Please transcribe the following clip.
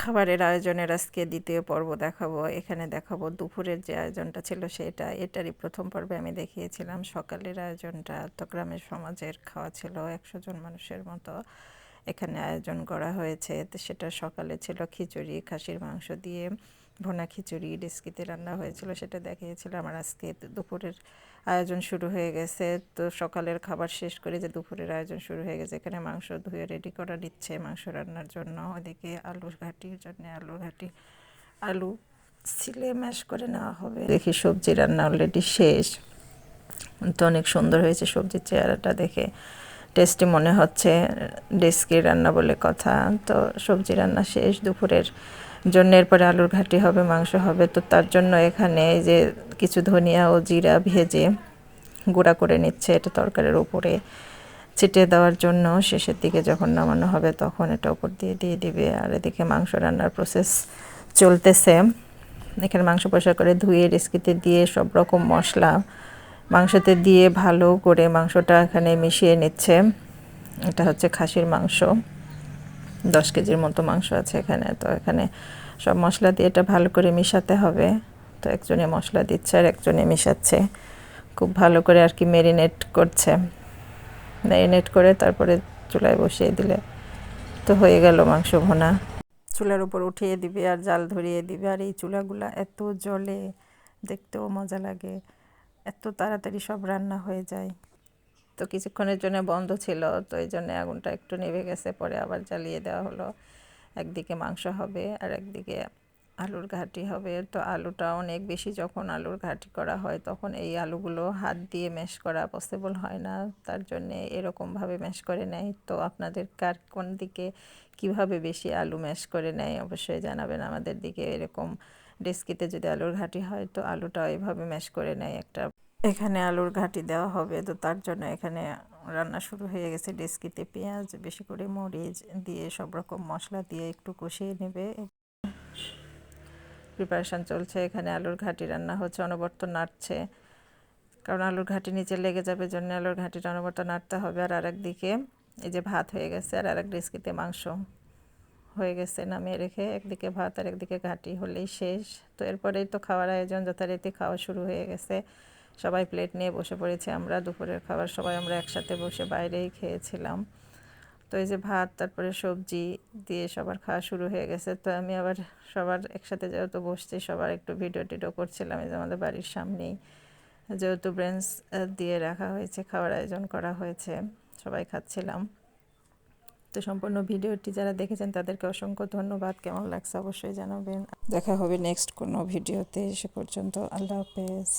খাবারের আয়োজনের আজকে দ্বিতীয় পর্ব দেখাবো। এখানে দেখাবো দুপুরের যে আয়োজনটা ছিল সেটা। এটারই প্রথম পর্বে আমি দেখিয়েছিলাম। সকালের আয়োজনটা তো গ্রামের সমাজের খাওয়া ছিল, একশো জন মানুষের মতো এখানে আয়োজন করা হয়েছে। তো সেটা সকালে ছিল খিচুড়ি, খাসির মাংস দিয়ে। ভোনা খিচুড়ি ডেস্কিতে রান্না হয়েছিল, সেটা দেখিয়েছিলাম আমার আজকে দুপুরের আয়োজন শুরু হয়ে গেছে। তো সকালের খাবার শেষ করে যে দুপুরের আয়োজন শুরু হয়ে গেছে, এখানে মাংস ধুয়ে রেডি করা নিচ্ছে মাংস রান্নার জন্য। ওদিকে আলুর ঘাটির জন্য আলুর ঘাটি, আলু ছিলে ম্যাশ করে নেওয়া হবে। দেখি সবজি রান্না অলরেডি শেষ। তো অনেক সুন্দর হয়েছে সবজির চেহারাটা দেখে। টেস্টি মনে হচ্ছে ডেস্কি রান্না বলে কথা। তো সবজি রান্না শেষ, দুপুরের জন্য এরপরে আলুর ঘাটি হবে, মাংস হবে। তো তার জন্য এখানে এই যে কিছু ধনিয়া ও জিরা ভেজে গুঁড়া করে নিচ্ছে এটা তরকারির উপরে। ছিটে দেওয়ার জন্য শেষের দিকে যখন নামানো হবে তখন এটা উপর দিয়ে দিয়ে দিবে। আর এদিকে মাংস রান্নার প্রসেস চলতেছে। এখানে মাংস পরিষ্কার করে ধুয়ে রেস্কিতে দিয়ে সব রকম মশলা মাংসতে দিয়ে ভালো করে মাংসটা এখানে মিশিয়ে নিচ্ছে। এটা হচ্ছে খাসির মাংস। দশ কেজির মতো মাংস আছে এখানে। তো এখানে সব মশলা দিয়ে এটা ভালো করে মিশাতে হবে। তো একজনে মশলা দিচ্ছে আর একজনে মিশাচ্ছে। খুব ভালো করে আর কি মেরিনেট করছে। ম্যারিনেট করে তারপরে চুলায় বসিয়ে দিলে তো হয়ে গেল মাংস ভোনা। চুলার উপর উঠিয়ে দিবে আর জাল ধরিয়ে দিবে। আর এই চুলাগুলা এত জলে, দেখতেও মজা লাগে। এত তাড়াতাড়ি সব রান্না হয়ে যায়। তো কিছুক্ষণের জন্য বন্ধ ছিল, তো এই জন্য আগুনটা একটু নেভে গেছে, পরে আবার জ্বালিয়ে দেওয়া হলো। একদিকে মাংস হবে আর একদিকে আলুর ঘাটি হবে। তো আলুটা অনেক বেশি যখন আলুর ঘাটি করা হয়, তখন এই আলুগুলো হাত দিয়ে ম্যাশ করা পসিবল হয় না। তার জন্যে এরকমভাবে ম্যাশ করে নেয়। তো আপনাদের কার কোন দিকে কীভাবে বেশি আলু ম্যাশ করে নেয়, অবশ্যই জানাবেন আমাদের দিকে। এরকম ডেস্কিতে যদি আলুর ঘাটি হয়, তো আলুটা এভাবে ম্যাশ করে নেয় একটা এখানে আলুর ঘাটি দেওয়া হবে। তো তার জন্য এখানে রান্না শুরু হয়ে গেছে। ডেস্কিতে পেঁয়াজ, বেশি করে মরিচ দিয়ে সব রকম মশলা দিয়ে একটু কষিয়ে নেবে। প্রিপারেশান চলছে। এখানে আলুর ঘাটি রান্না হচ্ছে, অনবর্ত নাড়ছে। কারণ আলুর ঘাটি নিচে লেগে যাবে জন্য আলুর ঘাটিটা অনবর্ত নাড়তে হবে। আর আরেক দিকে এই যে ভাত হয়ে গেছে, আর আরেক ডেস্কিতে মাংস হয়ে গেছে নামিয়ে রেখে একদিকে ভাত আর একদিকে ঘাটি হলেই শেষ। তো এরপরেই তো খাওয়ার আয়োজন, যথারীতি খাওয়া শুরু হয়ে গেছে। সবাই প্লেট নিয়ে বসে পড়েছে আমরা, দুপুরের খাবার সবাই আমরা একসাথে বসে বাইরেই খেয়েছিলাম। তো এই যে ভাত, তারপরে সবজি দিয়ে সবার খাওয়া শুরু হয়ে গেছে। তো আমি আবার সবার একসাথে যেহেতু বসছি, সবার একটু ভিডিও টিডিও করছিলাম, এই যে আমাদের বাড়ির সামনেই যেহেতু ব্রেঞ্চ দিয়ে রাখা হয়েছে, খাওয়ার আয়োজন করা হয়েছে, সবাই খাচ্ছিলাম। তো সম্পূর্ণ ভিডিওটি যারা দেখেছেন, তাদেরকে অসংখ্য ধন্যবাদ। কেমন লাগছে অবশ্যই জানাবেন। দেখা হবে নেক্সট কোনো ভিডিওতে সে পর্যন্ত আল্লাহ হাফেজ।